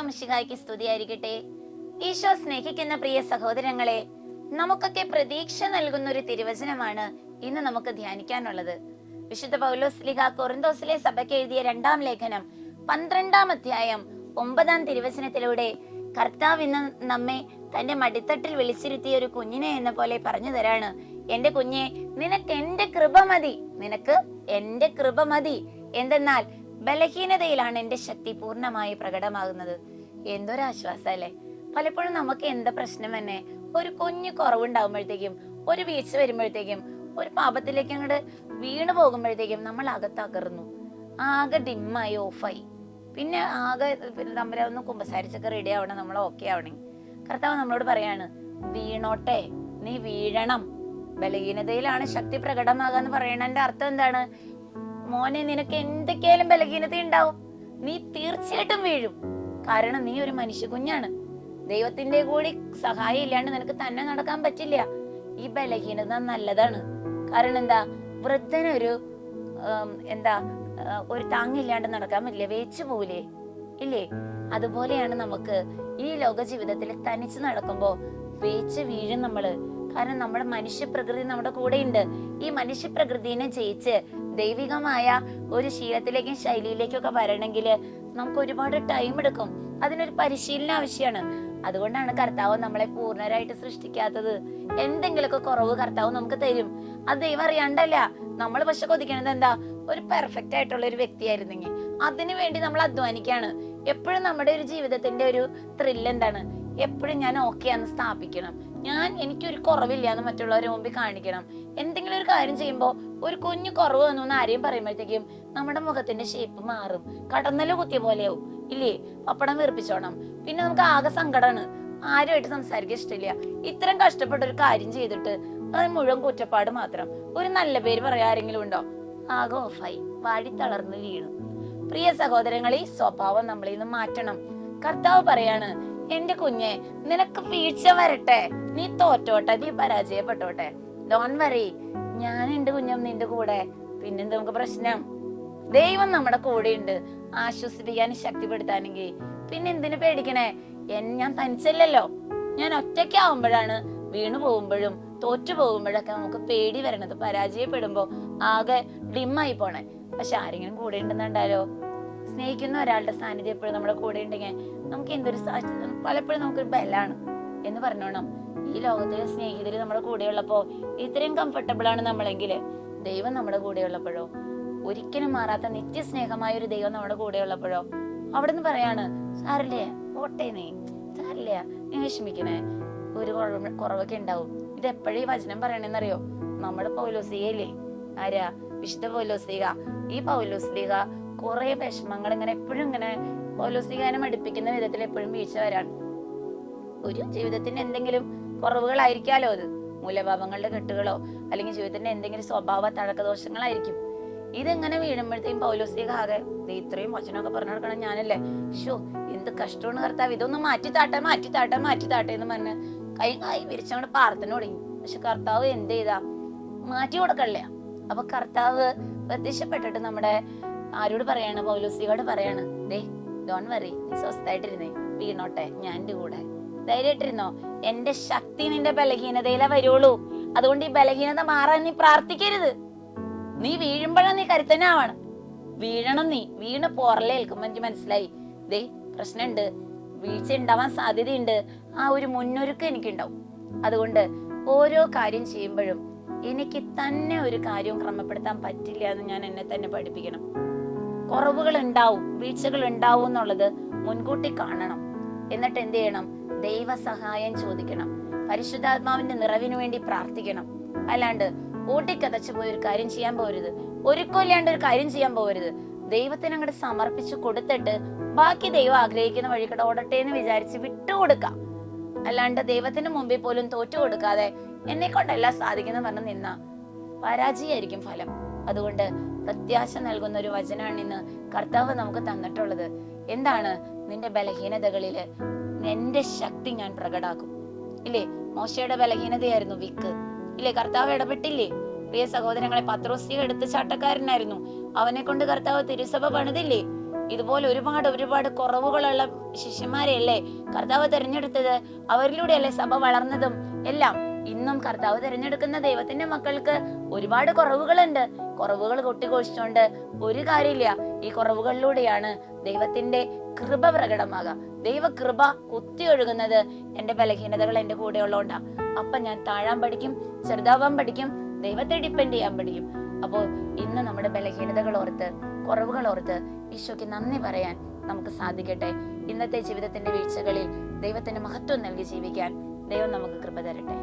ഈശോ മിശിഹായ്ക്ക് സ്തുതിയായിരിക്കട്ടെ ഈശോ സ്നേഹിക്കുന്ന പ്രിയ സഹോദരങ്ങളെ നമുക്കൊക്കെ പ്രതീക്ഷ നൽകുന്ന ഒരു തിരുവചനമാണ് ഇന്ന് നമുക്ക് ധ്യാനിക്കാനുള്ളത്. വിശുദ്ധ പൗലോസ് ലിഹ കൊറിന്തോസിലെ സഭയ്ക്ക് എഴുതിയ രണ്ടാം ലേഖനം പന്ത്രണ്ടാം അധ്യായം ഒമ്പതാം തിരുവചനത്തിലൂടെ കർത്താവ് ഇന്ന് നമ്മെ തന്റെ മടിത്തട്ടിൽ വിളിച്ചിരുത്തിയ ഒരു കുഞ്ഞിനെ എന്ന പോലെ പറഞ്ഞു തരാണ്. എന്റെ കുഞ്ഞെ നിനക്ക് എന്റെ കൃപ മതി. നിനക്ക് എന്റെ കൃപ മതി. എന്തെന്നാൽ ബലഹീനതയിലാണ് എന്റെ ശക്തി പൂർണമായി പ്രകടമാകുന്നത്. എന്തൊരാശ്വാസം പലപ്പോഴും നമുക്ക് എന്താ പ്രശ്നം തന്നെ ഒരു കുഞ്ഞു കുറവുണ്ടാകുമ്പോഴത്തേക്കും ഒരു വീഴ്ച വരുമ്പോഴത്തേക്കും ഒരു പാപത്തിലേക്ക് അങ്ങോട്ട് വീണു പോകുമ്പോഴത്തേക്കും നമ്മൾ അകത്തകർന്നു ആകെ ഡിമ്മായി ഓഫായി. പിന്നെ ആകെ നമ്മളെ ഒന്ന് കുമ്പസാരിച്ചൊക്കെ റെഡി ആവണം നമ്മൾ ഓക്കെ ആവണേ. കർത്താവ് നമ്മളോട് പറയാണ് വീണോട്ടെ നീ വീഴണം. ബലഹീനതയിലാണ് ശക്തി പ്രകടമാകാന്ന് പറയണതിന്റെ അർത്ഥം എന്താണ്? മോനെ നിനക്ക് എന്തൊക്കെയായാലും ബലഹീനത ഉണ്ടാവും നീ തീർച്ചയായിട്ടും വീഴും. കാരണം നീ ഒരു മനുഷ്യ കുഞ്ഞാണ് ദൈവത്തിന്റെ കൂടി സഹായം ഇല്ലാണ്ട് നിനക്ക് തന്നെ നടക്കാൻ പറ്റില്ല. ഈ ബലഹീനത നല്ലതാണ്. കാരണം എന്താ? വൃദ്ധനൊരു എന്താ ഒരു താങ്ങില്ലാണ്ട് നടക്കാൻ പറ്റില്ല. വേച്ചു പോവില്ലേ? ഇല്ലേ? അതുപോലെയാണ് നമുക്ക് ഈ ലോക ജീവിതത്തിൽ തനിച്ച് നടക്കുമ്പോ വേച്ച് വീഴും നമ്മൾ. കാരണം നമ്മുടെ മനുഷ്യ പ്രകൃതി നമ്മുടെ കൂടെയുണ്ട്. ഈ മനുഷ്യ പ്രകൃതിനെ ജയിച്ച് ദൈവികമായ ഒരു ശീലത്തിലേക്കും ശൈലിയിലേക്കും ഒക്കെ വരണമെങ്കിൽ നമുക്ക് ഒരുപാട് ടൈം എടുക്കും. അതിനൊരു പരിശീലനം ആവശ്യമാണ്. അതുകൊണ്ടാണ് കർത്താവ് നമ്മളെ പൂർണരായിട്ട് സൃഷ്ടിക്കാത്തത്. എന്തെങ്കിലുമൊക്കെ കുറവ് കർത്താവ് നമുക്ക് തരും. അത് ദൈവം അറിയാണ്ടല്ല. നമ്മൾ പക്ഷെ കൊതിക്കണത് എന്താ? ഒരു പെർഫെക്റ്റ് ആയിട്ടുള്ള ഒരു വ്യക്തിയായിരുന്നെങ്കിൽ. അതിനു വേണ്ടി നമ്മൾ അധ്വാനിക്കാണ്. എപ്പോഴും നമ്മുടെ ഒരു ജീവിതത്തിന്റെ ഒരു ത്രില്ല് എന്താണ്? എപ്പോഴും ഞാൻ ഓക്കെ ആണെന്ന് സ്ഥാപിക്കണം. ഞാൻ എനിക്കൊരു കുറവില്ല എന്ന് മറ്റുള്ളവരെ മുമ്പിൽ കാണിക്കണം. എന്തെങ്കിലും ഒരു കാര്യം ചെയ്യുമ്പോൾ ഒരു കുഞ്ഞു കുറവ് വന്നു എന്ന് ആരെയും പറയുമ്പോഴത്തേക്കും നമ്മുടെ മുഖത്തിന്റെ ഷേപ്പ് മാറും. കടന്നൽ കുത്തിയ പോലെയാവും. ഇല്ലേ? പപ്പടം വീർപ്പിച്ചോണം. പിന്നെ നമുക്ക് ആകെ സങ്കടമാണ് ആരുമായിട്ട് സംസാരിക്കാൻ ഇഷ്ടമില്ല. ഇത്രയും കഷ്ടപ്പെട്ട ഒരു കാര്യം ചെയ്തിട്ട് അത് മുഴുവൻ കുറ്റപ്പാട് മാത്രം. ഒരു നല്ല പേര് പറയാൻ ആരെങ്കിലും ഉണ്ടോ? ആകെ ഓഫായി. വാടി തളർന്ന് വീണു. പ്രിയ സഹോദരങ്ങളെ സ്വഭാവം നമ്മളിൽ നിന്ന് മാറ്റണം. കർത്താവ് പറയാണ് എന്റെ കുഞ്ഞെ നിനക്ക് വീഴ്ച വരട്ടെ. നീ തോറ്റോട്ടെ നീ പരാജയപ്പെട്ടോട്ടെ. ഡോൺ വറി ഞാൻ എന്റെ കുഞ്ഞം നിന്റെ കൂടെ. പിന്നെന്ത് നമുക്ക് പ്രശ്നം? ദൈവം നമ്മുടെ കൂടെയുണ്ട് ആശ്വസിപ്പിക്കാനും ശക്തിപ്പെടുത്താനെങ്കിൽ പിന്നെ എന്തിനു പേടിക്കണേ? ഞാൻ തനിച്ചല്ലല്ലോ. ഞാൻ ഒറ്റയ്ക്ക് ഒറ്റയ്ക്കാവുമ്പോഴാണ് വീണു പോകുമ്പോഴും തോറ്റു പോകുമ്പോഴൊക്കെ നമുക്ക് പേടി വരണത്. പരാജയപ്പെടുമ്പോ ആകെ ഡിമ്മായി പോണേ. പക്ഷെ ആരെങ്കിലും കൂടെ ഉണ്ടെന്നുണ്ടാലോ? സ്നേഹിക്കുന്ന ഒരാളുടെ സാന്നിധ്യം എപ്പോഴും നമ്മുടെ കൂടെ ഉണ്ടെങ്കിൽ നമുക്ക് എന്തൊരു പലപ്പോഴും നമുക്കൊരു ബലാണ് എന്ന് പറഞ്ഞോണം. ഈ ലോകത്തിലെ സ്നേഹിതര് നമ്മുടെ കൂടെയുള്ളപ്പോ ഇത്രയും കംഫർട്ടബിൾ ആണ് നമ്മളെങ്കിൽ ദൈവം നമ്മുടെ കൂടെയുള്ളപ്പോഴോ? ഒരിക്കലും മാറാത്ത നിത്യസ്നേഹമായ ഒരു ദൈവം നമ്മുടെ കൂടെയുള്ളപ്പോഴോ? നിന്ന് പറയാണ് സാറില്ലേ പോട്ടെ നീ. സാറില്ല നീ വിഷമിക്കണേ. ഒരു കുറവൊക്കെ ഉണ്ടാവും. ഇത് എപ്പോഴും ഈ വചനം പറയണെന്നറിയോ? നമ്മുടെ പൗലോസിയല്ലേ ആരാ? വിശുദ്ധ പൗലോസ്ലിഹ ഈ പൗലോസ്ലിഹ കുറെ വിഷമങ്ങൾ ഇങ്ങനെ എപ്പോഴും ഇങ്ങനെ പൗലോസ്ലികാനെ മടുപ്പിക്കുന്ന വിധത്തിൽ എപ്പോഴും വീഴ്ച വരാണ് ഒരു ജീവിതത്തിന്റെ എന്തെങ്കിലും കുറവുകളായിരിക്കാലോ അത്? മൂലഭാവങ്ങളുടെ കെട്ടുകളോ അല്ലെങ്കിൽ ജീവിതത്തിന്റെ എന്തെങ്കിലും സ്വഭാവ തഴക്കദോഷങ്ങളായിരിക്കും. ഇതെങ്ങനെ വീഴുമ്പോഴത്തേക്കും പൗലോസ്ലിഹ ആകെ ഇത്രയും വചനമൊക്കെ പറഞ്ഞു കൊടുക്കണം ഞാനല്ലേ? ഷോ എന്ത് കഷ്ടമാണ് കർത്താവ്. ഇതൊന്ന് മാറ്റി താട്ടെ മാറ്റി താട്ടെ മാറ്റി താട്ടെ എന്ന് പറഞ്ഞ് കൈ കൈ വിരിച്ചങ്ങോട്ട് പ്രാർത്ഥന തുടങ്ങി. പക്ഷെ കർത്താവ് എന്ത് ചെയ്താ? മാറ്റി കൊടുക്കണില്ല. അപ്പൊ കർത്താവ് പ്രത്യക്ഷപ്പെട്ടിട്ട് നമ്മുടെ ആരോട് പറയാണ്? പൗലോസിയോട് പറയാണ് ദേ ഡോൺ വറി നീ സ്വസ്ഥായിട്ടിരുന്നേ വീണോട്ടെ ഞാൻ കൂടെ. ധൈര്യമായിട്ടിരുന്നോ? എന്റെ ശക്തി നിന്റെ ബലഹീനതയിലെ വരുള്ളൂ. അതുകൊണ്ട് ഈ ബലഹീനത മാറാൻ നീ പ്രാർത്ഥിക്കരുത്. നീ വീഴുമ്പോഴാണ് നീ കരുത്തനാവണം. വീഴണം നീ. വീണ് പോറലേ ഏൽക്കുമ്പോ എനിക്ക് മനസ്സിലായി. ദേ പ്രശ്നമുണ്ട്. വീഴ്ച ഉണ്ടാവാൻ സാധ്യതയുണ്ട്. ആ ഒരു മുന്നൊരുക്കം എനിക്കുണ്ടാവും. അതുകൊണ്ട് ഓരോ കാര്യം ചെയ്യുമ്പോഴും എനിക്ക് തന്നെ ഒരു കാര്യവും ക്രമപ്പെടുത്താൻ പറ്റില്ല എന്ന് ഞാൻ എന്നെ തന്നെ പഠിപ്പിക്കണം. കുറവുകൾ ഉണ്ടാവും വീഴ്ചകൾ ഉണ്ടാവും എന്നുള്ളത് മുൻകൂട്ടി കാണണം. എന്നിട്ട് എന്ത് ചെയ്യണം? ദൈവ സഹായം ചോദിക്കണം. പരിശുദ്ധാത്മാവിന്റെ നിറവിന് വേണ്ടി പ്രാർത്ഥിക്കണം. അല്ലാണ്ട് ഊട്ടിക്കതച്ചു പോയി ഒരു കാര്യം ചെയ്യാൻ പോരുത്. ഒരുക്കമില്ലാണ്ട് ഒരു കാര്യം ചെയ്യാൻ പോരുത്. ദൈവത്തിന് അങ്ങോട്ട് സമർപ്പിച്ചു കൊടുത്തിട്ട് ബാക്കി ദൈവം ആഗ്രഹിക്കുന്ന വഴിക്കടെ ഓടട്ടെ എന്ന് വിചാരിച്ച് വിട്ടുകൊടുക്കാം. അല്ലാണ്ട് ദൈവത്തിന് മുമ്പിൽ പോലും തോറ്റു കൊടുക്കാതെ എന്നെ കൊണ്ടല്ല സാധിക്കുന്ന പറഞ്ഞ് നിന്ന പരാജയായിരിക്കും ഫലം. അതുകൊണ്ട് പ്രത്യാശ നൽകുന്ന ഒരു വചനമാണ് ഇന്ന് കർത്താവ് നമുക്ക് തന്നിട്ടുള്ളത്. എന്താണ് നിന്റെ ബലഹീനതകളിൽ എന്റെ ശക്തി ഞാൻ പ്രകടാക്കും. ഇല്ലേ? മോശയുടെ ബലഹീനതയായിരുന്നു വിക്ക്. ഇല്ലേ? കർത്താവ് ഇടപെട്ടില്ലേ? പ്രിയ സഹോദരങ്ങളെ പത്രോസിയ എടുത്ത് ചാട്ടക്കാരനായിരുന്നു. അവനെ കൊണ്ട് കർത്താവ് തിരുസഭ പണിതില്ലേ? ഇതുപോലെ ഒരുപാട് ഒരുപാട് കുറവുകളുള്ള ശിഷ്യന്മാരെയല്ലേ കർത്താവ് തിരഞ്ഞെടുത്തത്? അവരിലൂടെയല്ലേ സഭ വളർന്നതും എല്ലാം? ഇന്നും കർത്താവ് തിരഞ്ഞെടുക്കുന്ന ദൈവത്തിന്റെ മക്കൾക്ക് ഒരുപാട് കുറവുകളുണ്ട്. കുറവുകൾ കൊട്ടിഘോഷിച്ചുകൊണ്ട് ഒരു കാര്യമില്ല. ഈ കുറവുകളിലൂടെയാണ് ദൈവത്തിന്റെ കൃപ പ്രകടമാകുക. ദൈവ കൃപ കുത്തിയൊഴുകുന്നത് എന്റെ ബലഹീനതകൾ എന്റെ കൂടെ ഉള്ളതുകൊണ്ടാ അപ്പൊ ഞാൻ താഴാൻ പഠിക്കും ചെറുതാവാൻ പഠിക്കും ദൈവത്തെ ഡിപ്പെൻഡ് ചെയ്യാൻ പഠിക്കും. അപ്പോൾ ഇന്ന് നമ്മുടെ ബലഹീനതകൾ ഓർത്ത് കുറവുകൾ ഓർത്ത് ഈശോയ്ക്ക് നന്ദി പറയാൻ നമുക്ക് സാധിക്കട്ടെ. ഇന്നത്തെ ജീവിതത്തിന്റെ വീഴ്ചകളിൽ ദൈവത്തിന് മഹത്വം നൽകി ജീവിക്കാൻ ദൈവം നമുക്ക് കൃപ തരട്ടെ.